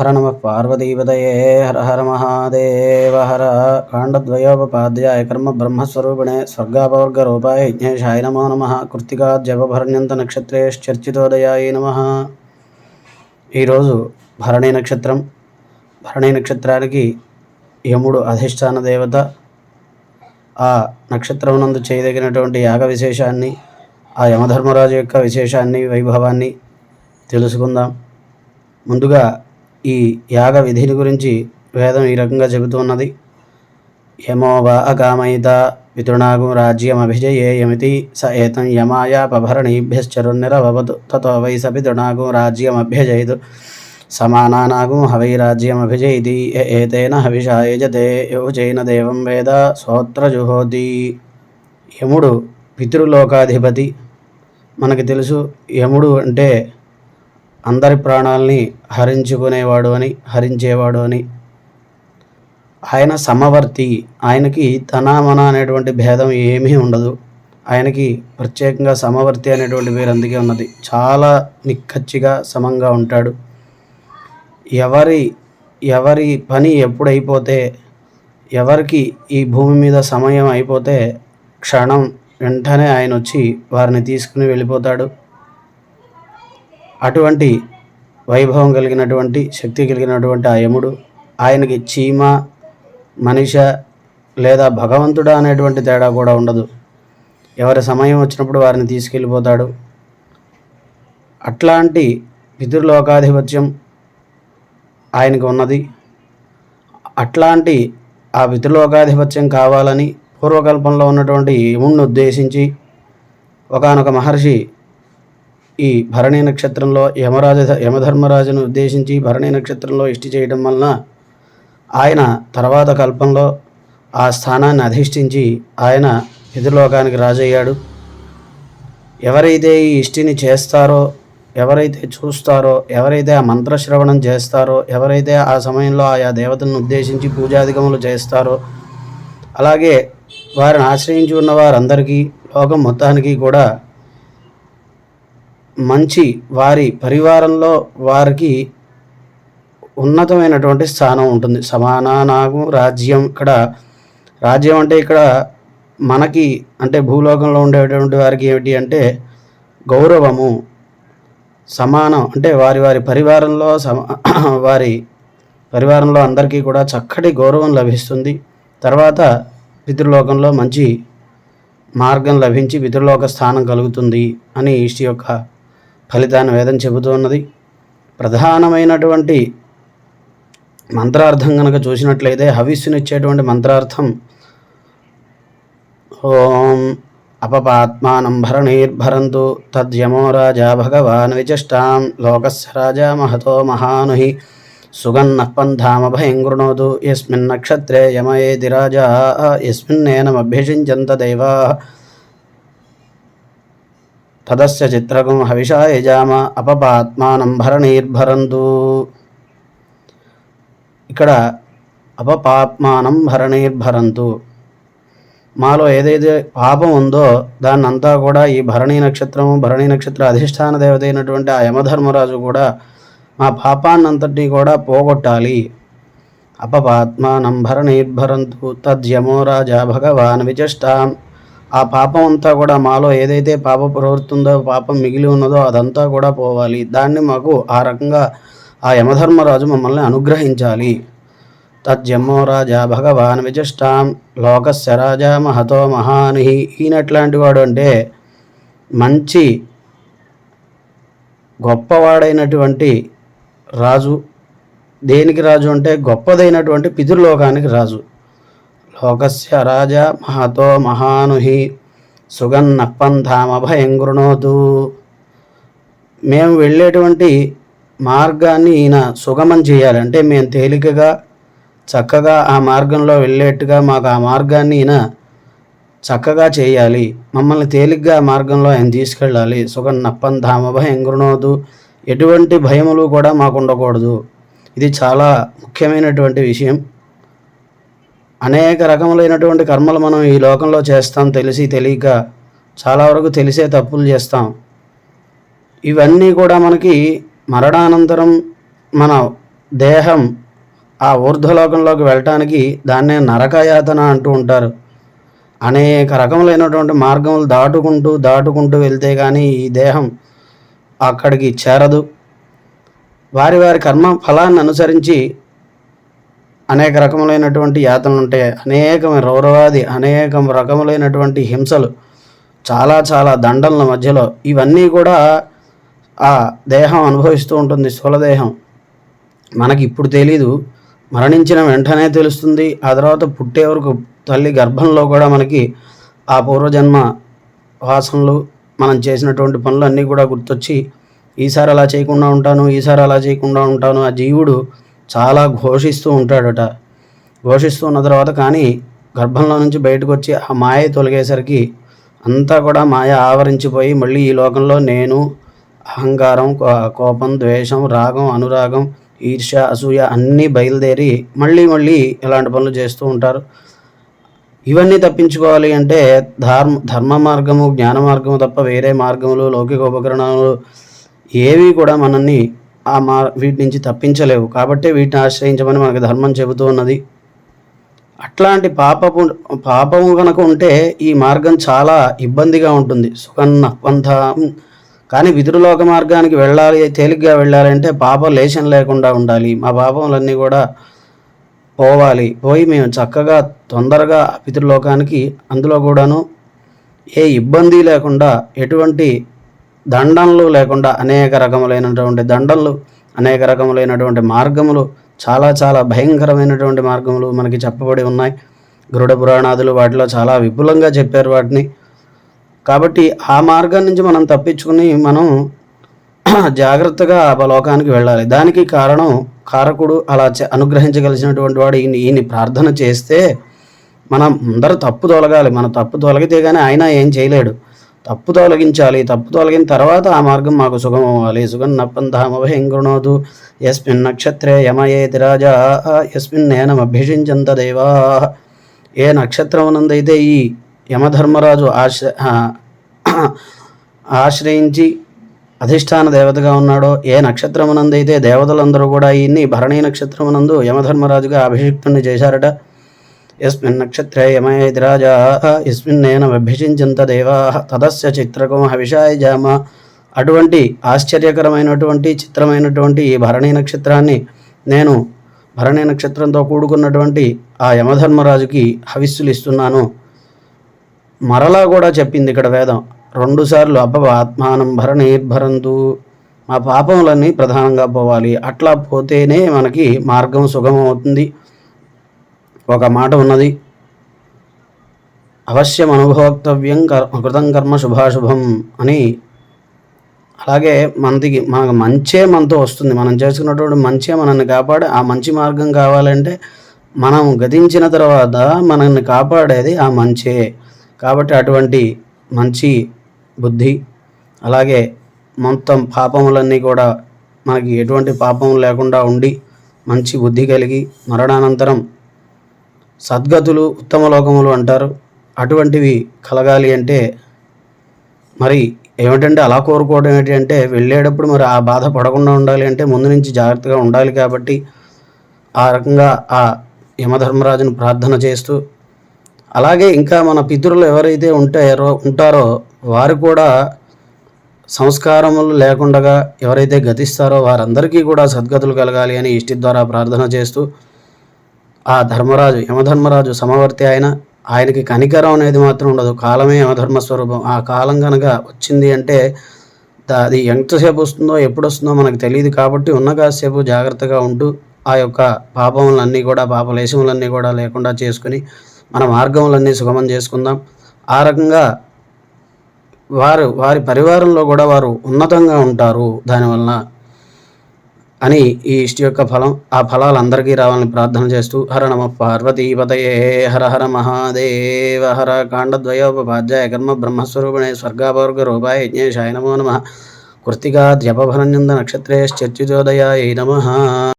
హర నమ పార్వతీపతయే హర హర మహాదేవ హర కాండద్వయోపాధ్యాయ కర్మ బ్రహ్మస్వరూపిణే స్వర్గాపవర్గరూపాయ యజ్ఞేషాయ నమో నమ కృత్తికా కృత్తికాద్యవభరణ్యంత నక్షత్రేశ్చర్చితోదయాయ నమ ఈరోజు భరణి నక్షత్రం భరణి నక్షత్రానికి యముడు అధిష్టాన దేవత ఆ నక్షత్రం నందు చేయదగినటువంటి యాగ విశేషాన్ని ఆ యమధర్మరాజు యొక్క విశేషాన్ని వైభవాన్ని తెలుసుకుందాం. ముందుగా ఈ యాగ విధిని గురించి వేదం ఈ రకంగా చెబుతున్నది. యమోవా అకామయిత పితృణాగు రాజ్యం అభిజయేయమితి స ఏతం యమాయాపభరణీభ్యశ్చరున్నిరభవతు తతో వై స పితృణాగు రాజ్యం అభ్యజయదు సమానానాగు హవై రాజ్యం అభిజయతి ఏతేన హవిషాయజతే యజతే దేవం వేద సోత్రజుహోతి. యముడు పితృలోకాధిపతి. మనకి తెలుసు యముడు అంటే అందరి ప్రాణాలని హరించుకునేవాడు అని హరించేవాడు అని. ఆయన సమవర్తి. ఆయనకి తన మన అనేటువంటి భేదం ఏమీ ఉండదు. ఆయనకి ప్రత్యేకంగా సమవర్తి అనేటువంటి పేరు అందుకే ఉన్నది. చాలా నిక్కచ్చిగా సమంగా ఉంటాడు. ఎవరి ఎవరి పని ఎప్పుడైపోతే ఎవరికి ఈ భూమి మీద సమయం అయిపోతే క్షణం వెంటనే ఆయన వచ్చి వారిని తీసుకుని వెళ్ళిపోతాడు. అటువంటి వైభవం కలిగినటువంటి శక్తి కలిగినటువంటి ఆ యముడు ఆయనకి చీమ మనిష లేదా భగవంతుడా అనేటువంటి తేడా కూడా ఉండదు. ఎవరి సమయం వచ్చినప్పుడు వారిని తీసుకెళ్ళిపోతాడు. అట్లాంటి పితృలోకాధిపత్యం ఆయనకు ఉన్నది. అట్లాంటి ఆ పితృలోకాధిపత్యం కావాలని పూర్వకల్పంలో ఉన్నటువంటి యముణ్ణి ఉద్దేశించి ఒకనొక మహర్షి ఈ భరణి నక్షత్రంలో యమరాజ యమధర్మరాజును ఉద్దేశించి భరణి నక్షత్రంలో ఇష్టి చేయడం వలన ఆయన తర్వాత కల్పంలో ఆ స్థానాన్ని అధిష్ఠించి ఆయన పితృలోకానికి రాజయ్యాడు. ఎవరైతే ఈ ఇష్టిని చేస్తారో ఎవరైతే చూస్తారో ఎవరైతే ఆ మంత్రశ్రవణం చేస్తారో ఎవరైతే ఆ సమయంలో ఆయా దేవతలను ఉద్దేశించి పూజాధికములు చేస్తారో అలాగే వారిని ఆశ్రయించి ఉన్న వారందరికీ లోకం మొత్తానికి కూడా మంచి వారి పరివారంలో వారికి ఉన్నతమైనటువంటి స్థానం ఉంటుంది. సమానానాగు రాజ్యం ఇక్కడ. రాజ్యం అంటే ఇక్కడ మనకి అంటే భూలోకంలో ఉండేటువంటి వారికి ఏమిటి అంటే గౌరవము సమానం అంటే వారి వారి పరివారంలో సమ వారి పరివారంలో అందరికీ కూడా చక్కటి గౌరవం లభిస్తుంది. తర్వాత పితృలోకంలో మంచి మార్గం లభించి పితృలోక స్థానం కలుగుతుంది అని ఇష్టి యొక్క ఫలితాన్ని వేదం చెబుతూ ఉన్నది. ప్రధానమైనటువంటి మంత్రార్థం కనుక చూసినట్లయితే హవిస్సునిచ్చేటువంటి మంత్రార్థం ఓం అపపాత్మానం భరణీర్భరంతు తద్యమో రాజా భగవాన్ విచష్టాం లోకస్ రాజా మహతో మహానుహి సుగన్న పంధామభయం గృణోతు యస్మిన్ నక్షత్రే యమయేది రాజా ఎస్మిన్నేనమభ్యషించంత దైవా పదస్య చిత్రకం హవిషా యజామ అపపాత్మానం భరణీర్భరంతు ఇక్కడ అపపాత్మానం భరణీర్భరంతు. మాలో ఏదైతే పాపం ఉందో దాన్నంతా కూడా ఈ భరణీ నక్షత్రము భరణీ నక్షత్ర అధిష్టాన దేవత అయినటువంటి ఆ యమధర్మరాజు కూడా మా పాపాన్నంతటి కూడా పోగొట్టాలి. అపపాత్మానం భరణీర్భరంతు తద్యమో రాజా భగవాన్ విచష్టాం. ఆ పాపం అంతా కూడా మాలో ఏదైతే పాప ప్రవృత్తి ఉందో పాపం మిగిలి ఉన్నదో అదంతా కూడా పోవాలి. దాన్ని మాకు ఆ రకంగా ఆ యమధర్మరాజు మమ్మల్ని అనుగ్రహించాలి. తజ్జమ్మో రాజా భగవాన్ విజిష్టాం లోకస్య రాజా మహతో మహాని ఈయనట్లాంటి వాడు అంటే మంచి గొప్పవాడైనటువంటి రాజు. దేనికి రాజు అంటే గొప్పదైనటువంటి పితృలోకానికి రాజు. లోకస్య రాజా మహతో మహానుహి సుగన్నప్పంధామభయం గృణోతు మేము వెళ్ళేటువంటి మార్గాన్ని ఈయన సుగమం చేయాలంటే మేము తేలికగా చక్కగా ఆ మార్గంలో వెళ్ళేట్టుగా మాకు ఆ మార్గాన్ని ఈయన చక్కగా చేయాలి. మమ్మల్ని తేలిగ్గా ఆ మార్గంలో ఆయన తీసుకెళ్ళాలి. సుగన్నప్పంధామభయం గృణోతు ఎటువంటి భయములు కూడా మాకు ఉండకూడదు. ఇది చాలా ముఖ్యమైనటువంటి విషయం. అనేక రకములైనటువంటి కర్మలు మనం ఈ లోకంలో చేస్తాం తెలిసి తెలియక చాలా వరకు తెలిసే తప్పులు చేస్తాం. ఇవన్నీ కూడా మనకి మరణానంతరం మన దేహం ఆ ఊర్ధ్వలోకంలోకి వెళ్ళటానికి దాన్నే నరకయాతన అంటూ ఉంటారు. అనేక రకములైనటువంటి మార్గములు దాటుకుంటూ దాటుకుంటూ వెళ్తే కానీ ఈ దేహం అక్కడికి చేరదు. వారి వారి కర్మ ఫలాన్ని అనుసరించి అనేక రకములైనటువంటి యాతనలు ఉంటాయి. అనేకమైన రౌరవాది అనేక రకములైనటువంటి హింసలు చాలా చాలా దండల మధ్యలో ఇవన్నీ కూడా ఆ దేహం అనుభవిస్తూ ఉంటుంది. స్థూలదేహం మనకి ఇప్పుడు తెలీదు. మరణించిన వెంటనే తెలుస్తుంది. ఆ తర్వాత పుట్టే వరకు తల్లి గర్భంలో కూడా మనకి ఆ పూర్వజన్మ వాసనలు మనం చేసినటువంటి పనులు అన్నీ కూడా గుర్తొచ్చి ఈసారి అలా చేయకుండా ఉంటాను ఈసారి అలా చేయకుండా ఉంటాను. ఆ జీవుడు చాలా ఘోషిస్తూ ఉంటాడట. ఘోషిస్తూ ఉన్న తర్వాత కానీ గర్భంలో నుంచి బయటకు వచ్చి ఆ మాయ తొలగేసరికి అంతా కూడా మాయ ఆవరించిపోయి మళ్ళీ ఈ లోకంలో నేను అహంకారం కోపం ద్వేషం రాగం అనురాగం ఈర్ష్య అసూయ అన్నీ బయలుదేరి మళ్ళీ మళ్ళీ ఇలాంటి పనులు చేస్తూ ఉంటారు. ఇవన్నీ తప్పించుకోవాలి అంటే ధర్మ ధర్మ మార్గము జ్ఞాన మార్గము తప్ప వేరే మార్గములు లౌకిక ఉపకరణాలు ఏవి కూడా మనల్ని ఆ మా వీటి నుంచి తప్పించలేవు. కాబట్టి వీటిని ఆశ్రయించమని మనకు ధర్మం చెబుతూ ఉన్నది. అట్లాంటి పాపపు పాపము కనుక ఉంటే ఈ మార్గం చాలా ఇబ్బందిగా ఉంటుంది. సుఖన్న పంథ కానీ విదురులోక మార్గానికి వెళ్ళాలి తేలిగ్గా వెళ్ళాలంటే పాపం లేశం లేకుండా ఉండాలి. మా పాపములన్నీ కూడా పోవాలి. పోయి మేము చక్కగా తొందరగా పితృలోకానికి అందులో కూడాను ఏ ఇబ్బంది లేకుండా ఎటువంటి దండనలు లేకుండా అనేక రకములైనటువంటి దండలు అనేక రకములైనటువంటి మార్గములు చాలా చాలా భయంకరమైనటువంటి మార్గములు మనకి చెప్పబడి ఉన్నాయి. గరుడ పురాణాదులు వాటిలో చాలా విపులంగా చెప్పారు వాటిని. కాబట్టి ఆ మార్గం నుంచి మనం తప్పించుకుని మనం జాగ్రత్తగా ఆ లోకానికి వెళ్ళాలి. దానికి కారణం కారకుడు అలా అనుగ్రహించగలిసినటువంటి వాడు ఈయన ఈయన ప్రార్థన చేస్తే మనం అందరూ తప్పు తొలగాలి. మన తప్పు తొలగితే కానీ ఆయన ఏం చేయలేడు. తప్పు తొలగించాలి. తప్పు తొలగిన తర్వాత ఆ మార్గం మాకు సుఖం అవ్వాలి. సుగం నప్పంధామభయం గృణోతు. ఎస్మిన్ నక్షత్రే యమయేతి రాజా. ఎస్మిన్ నేనమభ్యసించంత దేవా. ఏ నక్షత్రమునందైతే ఈ యమధర్మరాజు ఆశ్ర ఆశ్రయించి అధిష్టాన దేవతగా ఉన్నాడో ఏ నక్షత్రమునందైతే దేవతలందరూ కూడా ఈయన్ని భరణీ నక్షత్రమునందు యమధర్మరాజుగా అభిషిక్తుని చేశారట యస్మిన్ నక్షత్రే యమయేతి రాజా యస్మిన్నేన దేవా తదస్య చిత్రకం హవిషాయ జామ. అటువంటి ఆశ్చర్యకరమైనటువంటి చిత్రమైనటువంటి ఈ భరణీ నక్షత్రాన్ని నేను భరణీ నక్షత్రంతో కూడుకున్నటువంటి ఆ యమధర్మరాజుకి హవిస్సులు ఇస్తున్నాను మరలా కూడా చెప్పింది ఇక్కడ వేదం. రెండుసార్లు అబ్బ ఆత్మానం భరణీర్భరంతు మా పాపములన్నీ ప్రధానంగా పోవాలి. అట్లా పోతేనే మనకి మార్గం సుగమవుతుంది ఒక మాట ఉన్నది. అవశ్యం అనుభవక్తవ్యం కృతం కర్మ శుభాశుభం అని. అలాగే మనకి మనకు మంచే మనతో వస్తుంది. మనం చేసుకున్నటువంటి మంచే మనల్ని కాపాడి ఆ మంచి మార్గం కావాలంటే మనం గతించిన తర్వాత మనల్ని కాపాడేది ఆ మంచే. కాబట్టి అటువంటి మంచి బుద్ధి అలాగే మొత్తం పాపములన్నీ కూడా మనకి ఎటువంటి పాపం లేకుండా ఉండి మంచి బుద్ధి కలిగి మరణానంతరం సద్గతులు ఉత్తమ లోకములు అంటారు. అటువంటివి కలగాలి అంటే మరి ఏమిటంటే అలా కోరుకోవడం అంటే వెళ్ళేటప్పుడు మరి ఆ బాధ పడకుండా ఉండాలి అంటే ముందు నుంచి జాగ్రత్తగా ఉండాలి కాబట్టి ఆ రకంగా ఆ యమధర్మరాజును ప్రార్థన చేస్తూ అలాగే ఇంకా మన పితృలు ఎవరైతే ఉంటారో ఉంటారో వారు కూడా సంస్కారములు లేకుండా ఎవరైతే గతిస్తారో వారందరికీ కూడా సద్గతులు కలగాలి అని ఇష్టి ద్వారా ప్రార్థన చేస్తూ ఆ ధర్మరాజు యమధర్మరాజు సమవర్తి ఆయన ఆయనకి కనికరం అనేది మాత్రం ఉండదు. కాలమే యమధర్మ స్వరూపం. ఆ కాలం కనుక వచ్చింది అంటే అది ఎంతసేపు వస్తుందో ఎప్పుడు వస్తుందో మనకు తెలియదు కాబట్టి ఉన్న కాసేపు జాగ్రత్తగా ఉంటూ ఆ యొక్క పాపములన్నీ కూడా పాపలేశములన్నీ కూడా లేకుండా చేసుకుని మన మార్గములన్నీ సుగమం చేసుకుందాం. ఆ రకంగా వారు వారి పరివారంలో కూడా వారు ఉన్నతంగా ఉంటారు. దానివలన అని ఈ ఇష్టి యొక్క ఫలం ఆ ఫలాలు అందరికీ రావాలని ప్రార్థన చేస్తూ హర నమ పార్వతీపతయే హర హర మహాదేవ హర కాండద్వయోపాధ్యాయ కర్మ బ్రహ్మస్వరూపిణే స్వర్గాపవర్గ రూపాయ యజ్ఞేశాయ నమో నమ. కృతికా ద్యపభరణ్యంద నక్షత్రే నమ.